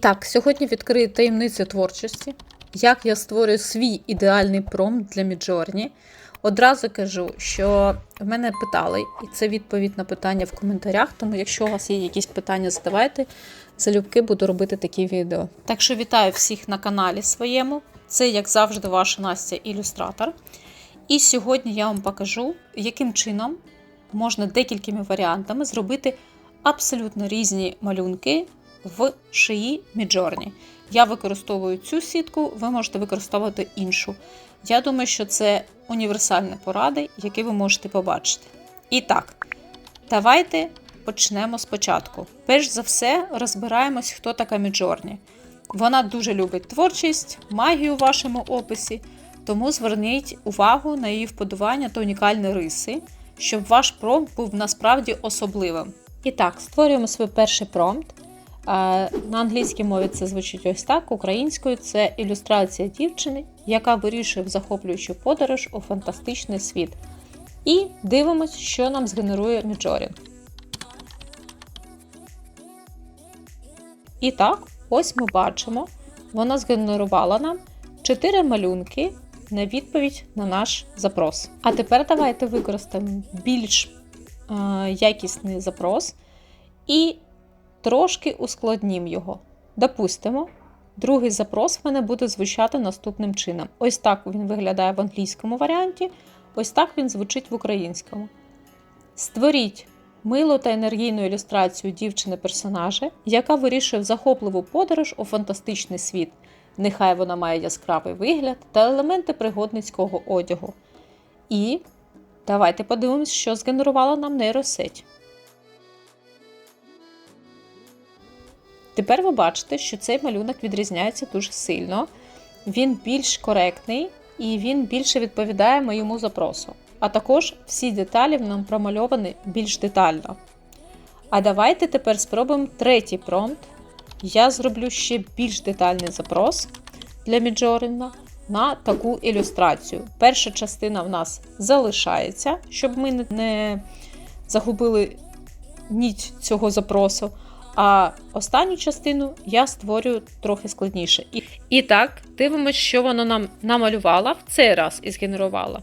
так, сьогодні відкрию таємницю творчості, як я створюю свій ідеальний промпт для Midjourney. Одразу кажу, що в мене питали, і це відповідь на питання в коментарях. Тому, якщо у вас є якісь питання, задавайте. Залюбки буду робити такі відео. Так що вітаю всіх на каналі своєму. Це, як завжди, ваша Настя ілюстратор. І сьогодні я вам покажу, яким чином можна декількими варіантами зробити абсолютно різні малюнки в шиї Midjourney. Я використовую цю сітку, ви можете використовувати іншу. Я думаю, що це універсальні поради, які ви можете побачити. І так, давайте почнемо спочатку. Перш за все, розбираємось, хто така Midjourney. Вона дуже любить творчість, магію у вашому описі, тому зверніть увагу на її вподобання та унікальні риси, щоб ваш промпт був насправді особливим. І так, створюємо свій перший промпт. На англійській мові це звучить ось так, українською це ілюстрація дівчини, яка вирішує в захоплюючу подорож у фантастичний світ. І дивимось, що нам згенерує Midjourney. І так, ось ми бачимо, вона згенерувала нам 4 малюнки на відповідь на наш запрос. А тепер давайте використаємо більш е, якісний запрос і трошки ускладнім його. Допустимо, другий запрос в мене буде звучати наступним чином. Ось так він виглядає в англійському варіанті, ось так він звучить в українському. Створіть милу та енергійну ілюстрацію дівчини-персонажа, яка вирішує в захопливу подорож у фантастичний світ. Нехай вона має яскравий вигляд та елементи пригодницького одягу. І давайте подивимось, що згенерувала нам нейросеть. Тепер ви бачите, що цей малюнок відрізняється дуже сильно. Він більш коректний і він більше відповідає моєму запросу. А також всі деталі нам промальовані більш детально. А давайте тепер спробуємо третій промпт. Я зроблю ще більш детальний запрос для Midjourney на таку ілюстрацію. Перша частина в нас залишається, щоб ми не загубили ніч цього запросу. А останню частину я створюю трохи складніше. І, і так, дивимося, що воно нам намалювала в цей раз і згенерувала.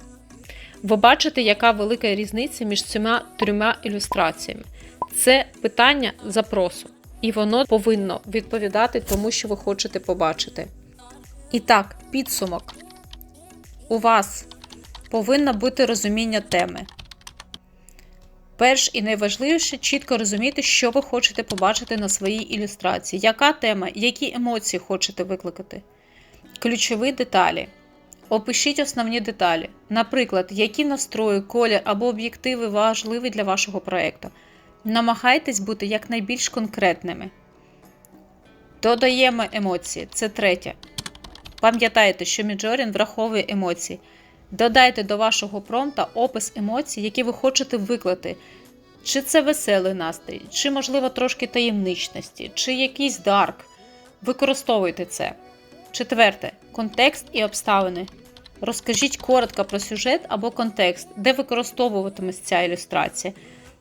Ви бачите, яка велика різниця між цими трьома ілюстраціями. Це питання запросу, і воно повинно відповідати тому, що ви хочете побачити. І так, підсумок. У вас повинно бути розуміння теми. Перш і найважливіше чітко розуміти, що ви хочете побачити на своїй ілюстрації, яка тема, які емоції хочете викликати. Ключові деталі. Опишіть основні деталі. Наприклад, які настрої, колір або об'єктиви важливі для вашого проєкту. Намагайтесь бути якнайбільш конкретними. Додаємо емоції. Це третє. Пам'ятайте, що Midjourney враховує емоції. Додайте до вашого промпта опис емоцій, які ви хочете виклати. Чи це веселий настрій, чи, можливо, трошки таємничності, чи якийсь дарк. Використовуйте це. Четверте контекст і обставини. Розкажіть коротко про сюжет або контекст, де використовуватиметься ця ілюстрація,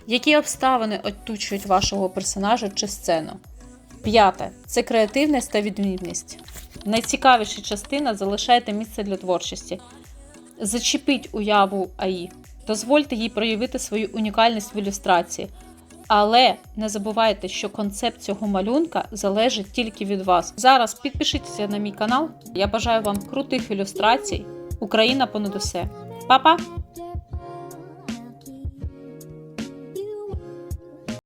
які обставини оточують вашого персонажа чи сцену. П'яте це креативність та відмінність. Найцікавіша частина залишайте місце для творчості. Зачепіть уяву АІ, дозвольте їй проявити свою унікальність в ілюстрації. Але не забувайте, що концепт цього малюнка залежить тільки від вас. Зараз підпишіться на мій канал. Я бажаю вам крутих ілюстрацій. Україна понад усе. Па-па!